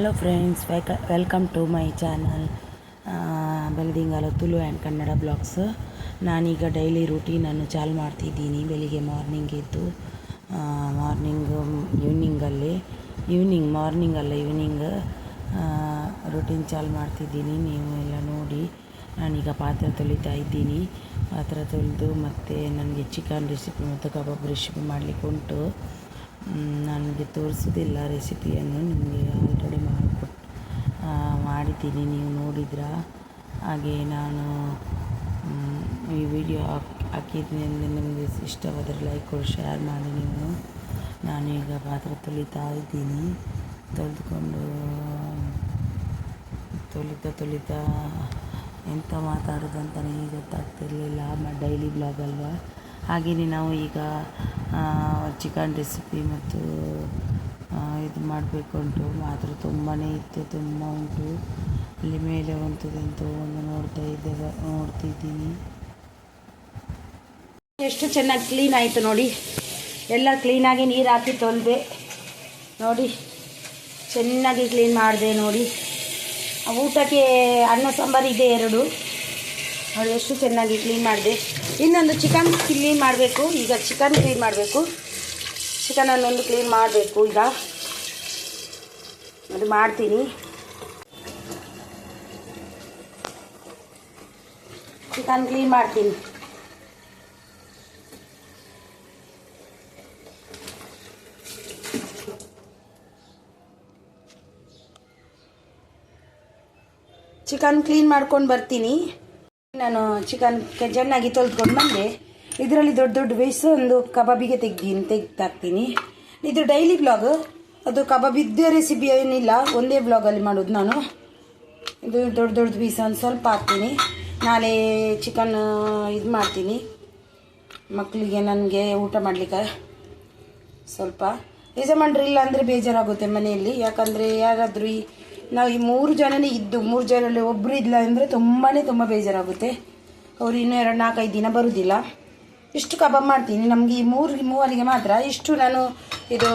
Hello friends welcome to my channel Beladingala Tulu and Kannada blogs ನಾನೀಗ daily ರೂಟೀನನ್ನು ಚಾಲು ಮಾಡ್ತಿದ್ದೀನಿ. ಬೆಳಿಗ್ಗೆ ಮಾರ್ನಿಂಗ್ ಎದ್ದು ಮಾರ್ನಿಂಗು ಈವ್ನಿಂಗಲ್ಲಿ ಈವ್ನಿಂಗ್ ಮಾರ್ನಿಂಗ್ ಅಲ್ಲ ಈವ್ನಿಂಗ್ ರೂಟೀನ್ ಚಾಲು ಮಾಡ್ತಿದ್ದೀನಿ. ನೀವು ಎಲ್ಲ ನೋಡಿ ನಾನೀಗ ಪಾತ್ರೆ ತೊಳಿತಾ ಇದ್ದೀನಿ. ಪಾತ್ರೆ ತೊಳೆದು ಮತ್ತು ನನಗೆ ಚಿಕನ್ ರೆಸಿಪಿ ಮತ್ತು ಕಬಾಬ್ ರೆಸಿಪಿ ಮಾಡಲಿಕ್ಕೆ ಉಂಟು ನನಗೆ ತೋರಿಸೋದಿಲ್ಲ ರೆಸಿಪಿಯನ್ನು, ನಿಮಗೆ ಆಲ್ರೆಡಿ ಮಾಡಿಕೊಟ್ಟು ಮಾಡಿದ್ದೀನಿ. ನೀವು ನೋಡಿದ್ರ? ಹಾಗೆ ನಾನು ಈ ವಿಡಿಯೋ ಹಾಕಿ ಅಂದರೆ ನಿಮಗೆ ಇಷ್ಟವಾದರೆ ಲೈಕ್ ಕೊಡಿ ಶೇರ್ ಮಾಡಿ ನೀವು. ನಾನೀಗ ಪಾತ್ರೆ ತೊಳಿತಾ ಇದ್ದೀನಿ. ತೊಳೆದುಕೊಂಡು, ತೊಳಿತಾ ತೊಳಿತಾ ಎಂಥ ಮಾತಾಡೋದಂತಲೇ ಗೊತ್ತಾಗ್ತಿರಲಿಲ್ಲ. ಡೈಲಿ ಬ್ಲಾಗ್ ಅಲ್ವಾ? ಹಾಗೆಯೇ ನಾವು ಈಗ ಚಿಕನ್ ರೆಸಿಪಿ ಮತ್ತು ಇದು ಮಾಡಬೇಕು ಉಂಟು ಮಾತ್ರ ತುಂಬಾ ಇತ್ತು, ತುಂಬ ಉಂಟು. ಅಲ್ಲಿ ಮೇಲೆ ಅಂತ ಒಂದು ನೋಡ್ತಾ ಇದ್ದೇವೆ, ನೋಡ್ತಿದ್ದೀನಿ. ಎಷ್ಟು ಚೆನ್ನಾಗಿ ಕ್ಲೀನ್ ಆಯಿತು ನೋಡಿ. ಎಲ್ಲ ಕ್ಲೀನಾಗಿ ನೀರು ಹಾಕಿ ತೊಳೆದೆ. ನೋಡಿ, ಚೆನ್ನಾಗಿ ಕ್ಲೀನ್ ಮಾಡಿದೆ ನೋಡಿ. ಊಟಕ್ಕೆ ಅನ್ನ ಸಾಂಬಾರು ಇದೆ ಎರಡು. ನೋಡಿ ಎಷ್ಟು ಚೆನ್ನಾಗಿ ಕ್ಲೀನ್ ಮಾಡಿದೆ. ಇನ್ನೊಂದು ಚಿಕನ್ ಕ್ಲೀನ್ ಮಾಡಬೇಕು. ಈಗ ಚಿಕನ್ ಕ್ಲೀನ್ ಮಾಡಬೇಕು. ಚಿಕನನ್ನೊಂದು ಕ್ಲೀನ್ ಮಾಡಬೇಕು ಈಗ. ಅದು ಮಾಡ್ತೀನಿ. ಚಿಕನ್ ಕ್ಲೀನ್ ಮಾಡ್ತೀನಿ. ಚಿಕನ್ ಕ್ಲೀನ್ ಮಾಡ್ಕೊಂಡು ಬರ್ತೀನಿ. ನಾನು ಚಿಕನ್ ಚೆನ್ನಾಗಿ ತೊಳೆದುಕೊಂಡು ಬಂದೆ. ಇದರಲ್ಲಿ ದೊಡ್ಡ ದೊಡ್ಡ ಬೇಯಿಸು ಒಂದು ಕಬಾಬಿಗೆ ತೆಗ್ದೀನಿ ತೆಗ್ದಾಕ್ತೀನಿ. ಇದು ಡೈಲಿ ಬ್ಲಾಗ್ ಅದು ಕಬಾಬಿದ್ದೇ ರೆಸಿಪಿ ಏನಿಲ್ಲ, ಒಂದೇ ಬ್ಲಾಗಲ್ಲಿ ಮಾಡೋದು ನಾನು. ಇದು ದೊಡ್ಡ ದೊಡ್ಡ ಪೀಸ್ ಒಂದು ಸ್ವಲ್ಪ ಹಾಕ್ತೀನಿ. ನಾಳೆ ಚಿಕನ್ ಇದು ಮಾಡ್ತೀನಿ. ಮಕ್ಕಳಿಗೆ ನನಗೆ ಊಟ ಮಾಡಲಿಕ್ಕೆ ಸ್ವಲ್ಪ. ಯಜಮಾನ್ರು ಇಲ್ಲ ಅಂದರೆ ಬೇಜಾರಾಗುತ್ತೆ ಮನೆಯಲ್ಲಿ. ಯಾಕಂದರೆ ಯಾರಾದರೂ ಈ ನಾವು ಈ ಮೂರು ಜನನೇ ಇದ್ದು, ಮೂರು ಜನರಲ್ಲಿ ಒಬ್ಬರು ಇಲ್ಲ ಅಂದರೆ ತುಂಬಾ ತುಂಬ ಬೇಜಾರಾಗುತ್ತೆ. ಅವ್ರು ಇನ್ನೂ ಎರಡು ನಾಲ್ಕೈದು ದಿನ ಬರುವುದಿಲ್ಲ ಇಷ್ಟು ಕಬಾಬ್ ಮಾಡ್ತೀನಿ. ನಮಗೆ ಈ ಮೂರು ಮೂವರಿಗೆ ಮಾತ್ರ ಇಷ್ಟು ನಾನು ಇದು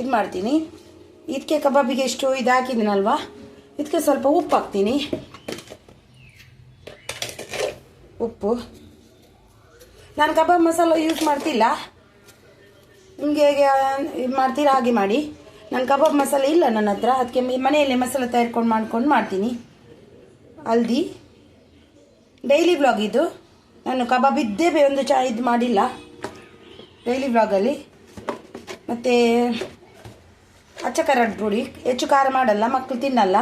ಇದು ಮಾಡ್ತೀನಿ. ಇದಕ್ಕೆ ಕಬಾಬಿಗೆ ಇಷ್ಟು ಇದು ಹಾಕಿದ್ದೀನಲ್ವಾ ಇದಕ್ಕೆ ಸ್ವಲ್ಪ ಉಪ್ಪು ಹಾಕ್ತೀನಿ. ಉಪ್ಪು. ನಾನು ಕಬಾಬ್ ಮಸಾಲ ಯೂಸ್ ಮಾಡ್ತಿಲ್ಲ. ನಿಮಗೆ ಹೇಗೆ, ಇದು ಮಾಡ್ತೀರಾ ಹಾಗೆ ಮಾಡಿ. ನಾನು ಕಬಾಬ್ ಮಸಾಲ ಇಲ್ಲ ನನ್ನ ಹತ್ರ. ಅದಕ್ಕೆ ಮನೆಯಲ್ಲೇ ಮಸಾಲೆ ತಯಾರ್ಕೊಂಡು ಮಾಡ್ಕೊಂಡು ಮಾಡ್ತೀನಿ. ಹಲ್ದಿ ಡೈಲಿ ಬ್ಲಾಗ್ ಇದು. ನಾನು ಕಬಾಬ್ ಇದ್ದೇ ಬೇ- ಒಂದು ಚಾ ಇದು ಮಾಡಿಲ್ಲ. ಡೈಲಿ ಬ್ಲಾಗಲ್ಲಿ ಮತ್ತು ಅಚ್ಚ ಖಾರದ ಪುಡಿ. ಹೆಚ್ಚು ಖಾರ ಮಾಡಲ್ಲ ಮಕ್ಕಳು ತಿನ್ನಲ್ಲ.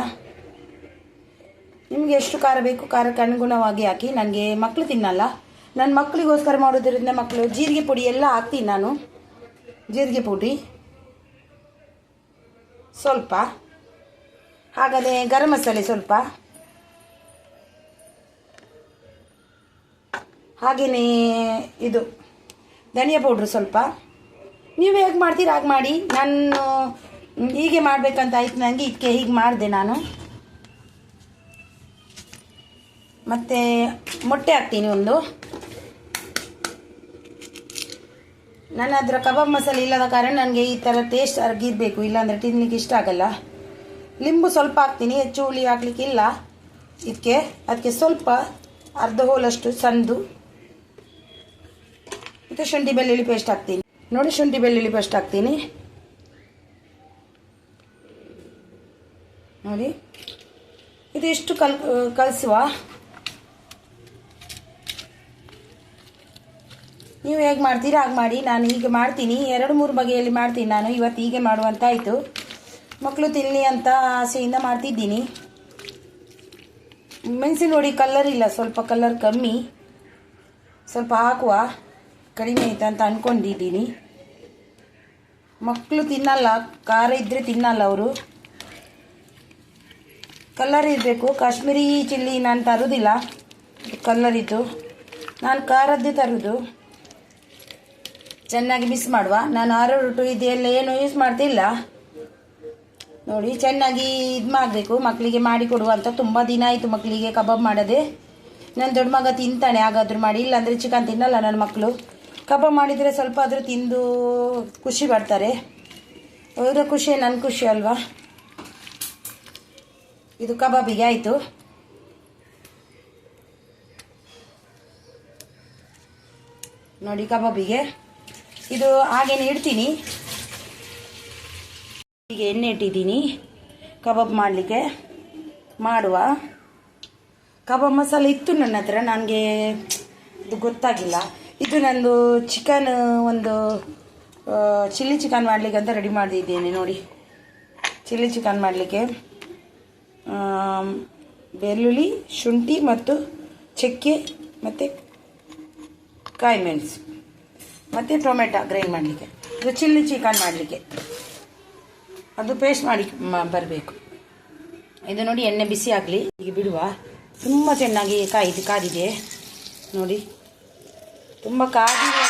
ನಿಮಗೆ ಎಷ್ಟು ಖಾರ ಬೇಕು, ಖಾರಕ್ಕೆ ಅನುಗುಣವಾಗಿ ಹಾಕಿ. ನನಗೆ ಮಕ್ಕಳು ತಿನ್ನಲ್ಲ. ನನ್ನ ಮಕ್ಕಳಿಗೋಸ್ಕರ ಮಾಡೋದ್ರಿಂದ ಮಕ್ಕಳು ಜೀರಿಗೆ ಪುಡಿ ಎಲ್ಲ ಹಾಕ್ತೀನಿ ನಾನು. ಜೀರಿಗೆ ಪುಡಿ. ಸ್ವಲ್ಪ. ಹಾಗಾದರೆ ಗರಂ ಮಸಾಲೆ ಸ್ವಲ್ಪ. ಹಾಗೆಯೇ ಇದು ಧನಿಯಾ ಪೌಡ್ರು ಸ್ವಲ್ಪ. ನೀವು ಹೇಗೆ ಮಾಡ್ತೀರ ಹಾಗೆ ಮಾಡಿ. ನಾನು ಹೀಗೆ ಮಾಡಬೇಕಂತ ಆಯ್ತು ನನಗೆ ಇದಕ್ಕೆ ಹೀಗೆ ಮಾಡಿದೆ ನಾನು. ಮತ್ತು ಮೊಟ್ಟೆ ಹಾಕ್ತೀನಿ ಒಂದು. ನನ್ನ ಹತ್ರ ಕಬಾಬ್ ಮಸಾಲೆ ಇಲ್ಲದ ಕಾರಣ ನನಗೆ ಈ ಥರ ಟೇಸ್ಟ್ ಅರ್ಗಿರ್ಬೇಕು ಇಲ್ಲಾಂದರೆ ತಿನ್ನಲಿಕ್ಕೆ ಇಷ್ಟ ಆಗಲ್ಲ. ಲಿಂಬು ಸ್ವಲ್ಪ ಹಾಕ್ತೀನಿ, ಹೆಚ್ಚು ಹುಳಿ ಹಾಕ್ಲಿಕ್ಕಿಲ್ಲ ಇದಕ್ಕೆ ಅದಕ್ಕೆ ಸ್ವಲ್ಪ ಅರ್ಧ ಹೋಲಷ್ಟು ಸಂದು, ಮತ್ತು ಶುಂಠಿ ಬೆಳ್ಳುಳ್ಳಿ ಪೇಸ್ಟ್ ಹಾಕ್ತೀನಿ. ನೋಡಿ, ಶುಂಠಿ ಬೆಳ್ಳುಳ್ಳಿ ಪೇಸ್ಟ್ ಹಾಕ್ತೀನಿ. ನೋಡಿ, ಇದು ಇಷ್ಟು ಕಲ್, ಕಲಿಸುವ. ನೀವು ಹೇಗೆ ಮಾಡ್ತೀರಾ, ಹಾಗೆ ಮಾಡಿ. ನಾನು ಹೀಗೆ ಮಾಡ್ತೀನಿ. ಎರಡು, ಮೂರು ಬಗೆಯಲ್ಲಿ ಮಾಡ್ತೀನಿ ನಾನು. ಇವತ್ತು ಹೀಗೆ ಮಾಡುವಂತಾಯಿತು. ಮಕ್ಕಳು ತಿನ್ನಲಿ ಅಂತ ಆಸೆಯಿಂದ ಮಾಡ್ತಿದ್ದೀನಿ. ಮೆಣಸಿನ ನೋಡಿ ಕಲ್ಲರ್ ಇಲ್ಲ. ಸ್ವಲ್ಪ ಕಲ್ಲರ್ ಕಮ್ಮಿ. ಸ್ವಲ್ಪ ಹಾಕುವ. ಕಡಿಮೆ ಆಯ್ತು ಅಂತ ಅಂದ್ಕೊಂಡಿದ್ದೀನಿ ಮಕ್ಕಳು ತಿನ್ನಲ್ಲ. ಖಾರ ಇದ್ದರೆ ತಿನ್ನಲ್ಲ ಅವರು. ಕಲ್ಲರ್ ಇರಬೇಕು. ಕಾಶ್ಮೀರಿ ಚಿಲ್ಲಿ ನಾನು ತರೋದಿಲ್ಲ. ಕಲ್ಲರ್ ಇತ್ತು ನಾನು ಖಾರದ್ದೇ ತರೋದು. ಚೆನ್ನಾಗಿ ಮಿಕ್ಸ್ ಮಾಡುವ. ನಾನು ಆರೋಟು ಇದೆಲ್ಲ ಏನು ಯೂಸ್ ಮಾಡ್ತಿಲ್ಲ. ನೋಡಿ, ಚೆನ್ನಾಗಿ ಇದು ಮಾಡಬೇಕು. ಮಕ್ಕಳಿಗೆ ಮಾಡಿ ಕೊಡುವಂತ ತುಂಬ ದಿನ ಆಯಿತು ಮಕ್ಕಳಿಗೆ ಕಬಾಬ್ ಮಾಡೋದೆ. ನನ್ನ ದೊಡ್ಡ ಮಗ ತಿಂತಾನೆ, ಹಾಗಾದ್ರೂ ಮಾಡಿ. ಇಲ್ಲಾಂದರೆ ಚಿಕನ್ ತಿನ್ನಲ್ಲ ನನ್ನ ಮಕ್ಕಳು ಕಬಾಬ್ ಮಾಡಿದರೆ ಸ್ವಲ್ಪ ಆದರೂ ತಿಂದು ಖುಷಿ ಪಡ್ತಾರೆ. ಅವರ ಖುಷಿ ನನ್ನ ಖುಷಿ ಅಲ್ವಾ? ಇದು ಕಬಾಬಿಗೆ ಆಯಿತು. ನೋಡಿ, ಕಬಾಬಿಗೆ. ಇದು ಹಾಗೇನೆ ಇಡ್ತೀನಿ. ಈಗ ಎಣ್ಣೆ ಇಟ್ಟಿದ್ದೀನಿ. ಕಬಾಬ್ ಮಾಡಲಿಕ್ಕೆ ಮಾಡುವ. ಕಬಾಬ್ ಮಸಾಲೆ ಇತ್ತು ನನ್ನ ಹತ್ರ, ನನಗೆ ಇದು ಗೊತ್ತಾಗಿಲ್ಲ. ಇದು ನಂದು ಚಿಕನ್ ಒಂದು ಚಿಲ್ಲಿ ಚಿಕನ್ ಮಾಡಲಿಕ್ಕೆ ಅಂತ ರೆಡಿ ಮಾಡಿದ್ದೇನೆ ನೋಡಿ. ಚಿಲ್ಲಿ ಚಿಕನ್ ಮಾಡಲಿಕ್ಕೆ. ಬೆಳ್ಳುಳ್ಳಿ, ಶುಂಠಿ ಮತ್ತು ಚಕ್ಕೆ ಮತ್ತು ಕಾಯಿ ಮೆಣಸು ಮತ್ತು ಟೊಮೆಟೊ ಗ್ರೈಂಡ್ ಮಾಡಲಿಕ್ಕೆ. ಇದು ಚಿಲ್ಲಿ ಚಿಕನ್ ಮಾಡಲಿಕ್ಕೆ. ಅದು ಪೇಸ್ಟ್ ಮಾಡಿ ಬರಬೇಕು. ಇದು ನೋಡಿ ಎಣ್ಣೆ ಬಿಸಿ ಆಗಲಿ. ಈಗ ಬಿಡುವ. ತುಂಬ ಚೆನ್ನಾಗಿ ಕಾಯಿದು, ಕಾದಿದೆ. ನೋಡಿ. ತುಂಬ ಕಾದಿದೆ.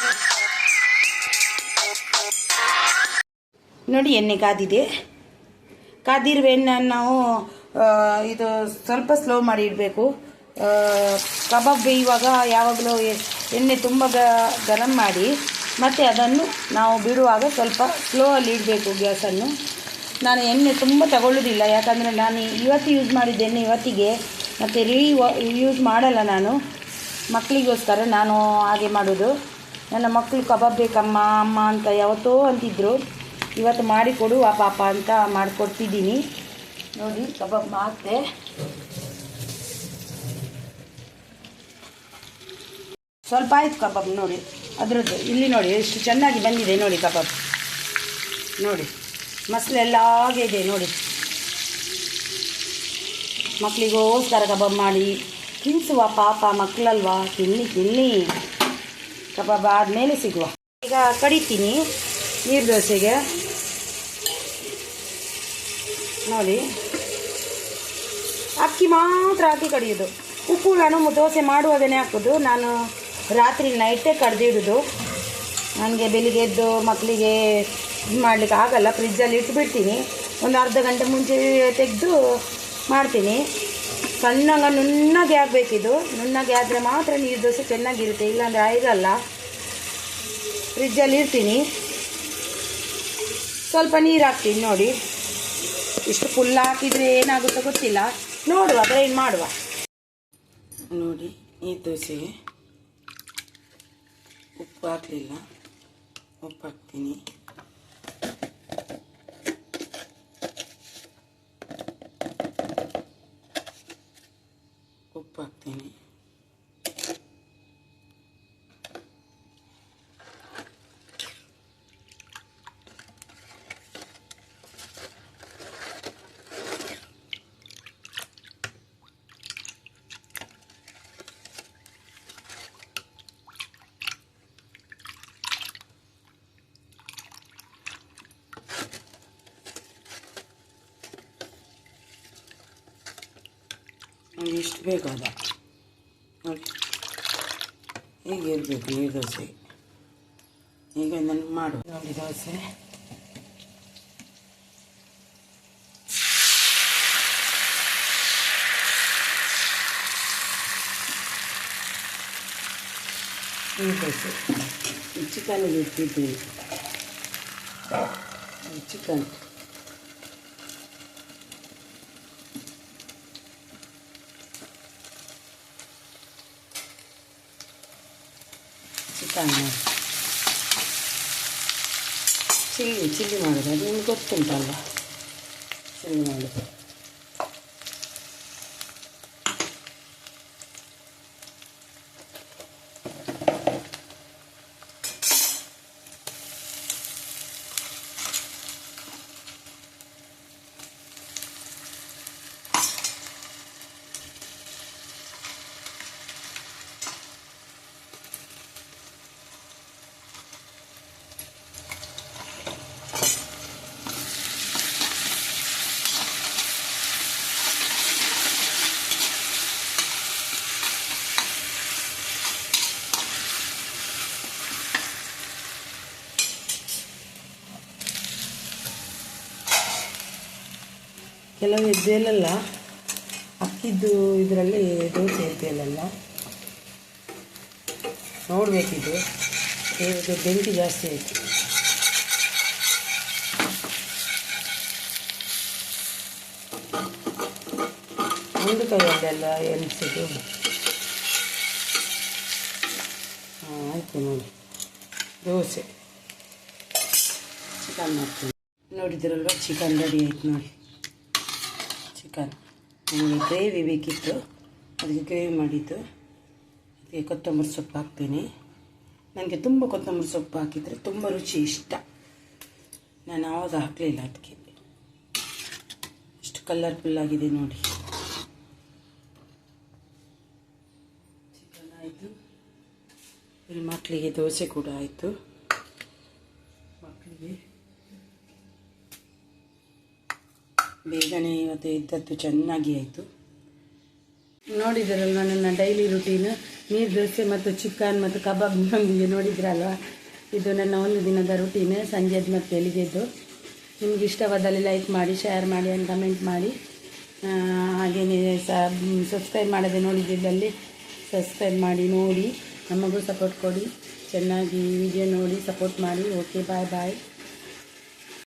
ನೋಡಿ ಎಣ್ಣೆ ಕಾದಿದೆ. ಕಾದಿರುವ ಎಣ್ಣೆಯನ್ನು ನಾವು ಇದು ಸ್ವಲ್ಪ ಸ್ಲೋ ಮಾಡಿ ಇಡಬೇಕು. ಕಬಾಬ್ ಬೇಯುವಾಗ ಯಾವಾಗಲೂ ಎಣ್ಣೆ ತುಂಬ ಗರಂ ಮಾಡಿ ಮತ್ತು ಅದನ್ನು ನಾವು ಬಿಡುವಾಗ ಸ್ವಲ್ಪ ಸ್ಲೋ ಅಲ್ಲಿ ಇಡಬೇಕು ಗ್ಯಾಸನ್ನು. ನಾನು ಎಣ್ಣೆ ತುಂಬ ತಗೊಳ್ಳೋದಿಲ್ಲ, ಯಾಕಂದರೆ ನಾನು ಇವತ್ತು ಯೂಸ್ ಮಾಡಿದ್ದ ಎಣ್ಣೆ ಇವತ್ತಿಗೆ ಮತ್ತು ರೀ ಯೂಸ್ ಮಾಡಲ್ಲ ನಾನು. ಮಕ್ಕಳಿಗೋಸ್ಕರ ನಾನು ಹಾಗೆ ಮಾಡೋದು. ನನ್ನ ಮಕ್ಕಳು ಕಬಾಬ್ ಬೇಕಮ್ಮ, ಅಮ್ಮ ಅಂತ ಯಾವತ್ತೋ ಅಂತಿದ್ರು. ಇವತ್ತು ಮಾಡಿಕೊಡು ಆ ಪಾಪ ಅಂತ ಮಾಡಿಕೊಡ್ತಿದ್ದೀನಿ. ನೋಡಿ, ಕಬಾಬ್ ಹಾಕ್ದೆ ಸ್ವಲ್ಪ ಆಯಿತು ಕಬಾಬ್ ನೋಡಿ. ಅದರದ್ದು ಇಲ್ಲಿ ನೋಡಿ, ಎಷ್ಟು ಚೆನ್ನಾಗಿ ಬಂದಿದೆ ನೋಡಿ ಕಬಾಬ್. ನೋಡಿ, ಮಸಲೆ ಎಲ್ಲ ಹಾಗೆ ಇದೆ ನೋಡಿ. ಮಕ್ಕಳಿಗೋಸ್ಕರ ಕಬಾಬ್ ಮಾಡಿ. ತಿನ್ನಿಸುವ ಪಾಪ ಮಕ್ಕಳಲ್ವಾ ತಿನ್ನಿ ತಿನ್ನಿ. ಕಬಾಬ್ ಆದಮೇಲೆ ಸಿಗುವ. ಈಗ ಕಡಿತೀನಿ ನೀರು ದೋಸೆಗೆ. ನೋಡಿ. ಅಕ್ಕಿ ಮಾತ್ರ ಹಾಕಿ ಕಡಿಯೋದು. ಉಪ್ಪು ನಾನು ದೋಸೆ ಮಾಡುವಾಗನೇ ಹಾಕೋದು. ನಾನು ರಾತ್ರಿ ನೈಟೇ ಕಡ್ದಿಡೋದು. ನನಗೆ ಬೆಳಿಗ್ಗೆ ಎದ್ದು ಮಕ್ಕಳಿಗೆ ಇದು ಮಾಡಲಿಕ್ಕೆ ಆಗಲ್ಲ ಫ್ರಿಜ್ಜಲ್ಲಿ ಇಟ್ಬಿಡ್ತೀನಿ. ಒಂದು ಅರ್ಧ ಗಂಟೆ ಮುಂಚೆ ತೆಗೆದು ಮಾಡ್ತೀನಿ. ಸಣ್ಣಗೆ ನುಣ್ಣಗೆ ಆಗಬೇಕಿದು. ನುಣ್ಣಗೆ ಆದರೆ ಮಾತ್ರ ನೀರು ದೋಸೆ ಚೆನ್ನಾಗಿರುತ್ತೆ, ಇಲ್ಲಾಂದರೆ ಆಗಿರಲ್ಲ ಫ್ರಿಜ್ಜಲ್ಲಿ ಇರ್ತೀನಿ ಸ್ವಲ್ಪ ನೀರು ಹಾಕ್ತೀನಿ ನೋಡಿ. ಇಷ್ಟು ಫುಲ್ ಹಾಕಿದರೆ ಏನಾಗುತ್ತೋ ಗೊತ್ತಿಲ್ಲ. ನೋಡುವ ಏನು ಮಾಡುವ. ನೋಡಿ, ಈ ದೋಸೆಗೆ ಉಪ್ಪು ಹಾಕಲಿಲ್ಲ. ಉಪ್ಪು ಹಾಕ್ತೀನಿ ಉಪ್ಪು ಹಾಕ್ತೀನಿ ನಮ್ಗೆ ಎಷ್ಟು ಬೇಕಾದ ನೋಡಿ ಹೀಗೆ ಇರಬೇಕು ನೀರು ದೋಸೆ. ಈಗ ನಾನು ಮಾಡು ನೋಡಿ ದೋಸೆ. ನೀರು ದೋಸೆ. ಚಿಕನ್ ಇಟ್ಟಿದ್ದೀವಿ. ಚಿಕನ್ ಚಿಲ್ಲಿ ಚಿಲ್ಲಿ ಮಾಡೋದು ಅದು ನಿಮ್ಗೆ ಗೊತ್ತುಂಟಲ್ಲ? ಚಿಲ್ಲಿ ಮಾಡೋದು ಕೆಲವು ಎದ್ದೇಲಲ್ಲ ಅಕ್ಕಿದ್ದು ಇದರಲ್ಲಿ ದೋಸೆ ಎದ್ದೇಲಲ್ಲ ನೋಡಬೇಕಿದು. ಇದು ಬೆಂಕಿ ಜಾಸ್ತಿ ಆಯಿತು. ಒಂದು ಕೈಯಲ್ಲೆಲ್ಲ ಎನಿಸಿದ್ದು ಹಾಂ, ಆಯಿತು ನೋಡಿ. ದೋಸೆ. ಚಿಕನ್ ಮಾಡ್ತೀನಿ. ನೋಡಿದ್ರಲ್ವ, ಚಿಕನ್ ರೆಡಿ ಆಯ್ತು ನೋಡಿ. ಚಿಕನ್. ನನಗೆ ಗ್ರೇವಿ ಬೇಕಿತ್ತು. ಅದಕ್ಕೆ ಗ್ರೇವಿ ಮಾಡಿದ್ದು. ಅದಕ್ಕೆ ಕೊತ್ತಂಬರಿ ಸೊಪ್ಪು ಹಾಕ್ತೀನಿ. ನನಗೆ ತುಂಬ ಕೊತ್ತಂಬರಿ ಸೊಪ್ಪು ಹಾಕಿದರೆ ತುಂಬ ರುಚಿ ಇಷ್ಟ. ನಾನು ಆವಾಗ ಹಾಕಲಿಲ್ಲ ಅದಕ್ಕೆ. ಎಷ್ಟು ಕಲರ್ಫುಲ್ ಆಗಿದೆ ನೋಡಿ. ಚಿಕನ್ ಆಯಿತು. ಇಲ್ಲಿ ಮಕ್ಕಳಿಗೆ ದೋಸೆ ಕೂಡ ಆಯಿತು. ಮಕ್ಕಳಿಗೆ ಬೇಗನೆ ಇವತ್ತು ಇದ್ದದ್ದು ಚೆನ್ನಾಗಿ ಆಯಿತು. ನೋಡಿದ್ರಲ್ವ ನನ್ನ ಡೈಲಿ ರುಟೀನು ನೀರು ದೋಸೆ ಮತ್ತು ಚಿಕನ್ ಮತ್ತು ಕಬಾಬ್ ನಮಗೆ ನೋಡಿದ್ರಲ್ವ? ಇದು ನನ್ನ ಒಂದು ದಿನದ ರುಟೀನ್ ಸಂಜೆದು ಮತ್ತು ಬೆಳಿಗ್ಗೆದ್ದು. ನಿಮ್ಗೆ ಇಷ್ಟವಾದಲ್ಲಿ ಲೈಕ್ ಮಾಡಿ ಶೇರ್ ಮಾಡಿ ಆ್ಯಂಡ್ ಕಮೆಂಟ್ ಮಾಡಿ. ಹಾಗೆಯೇ ಸಬ್ಸ್ಕ್ರೈಬ್ ಮಾಡದೆ ನೋಡಿದ್ದಲ್ಲಿ ಸಬ್ಸ್ಕ್ರೈಬ್ ಮಾಡಿ, ನೋಡಿ. ನಮಗೂ ಸಪೋರ್ಟ್ ಕೊಡಿ. ಚೆನ್ನಾಗಿ ವಿಡಿಯೋ ನೋಡಿ ಸಪೋರ್ಟ್ ಮಾಡಿ. ಓಕೆ ಬಾಯ್ ಬಾಯ್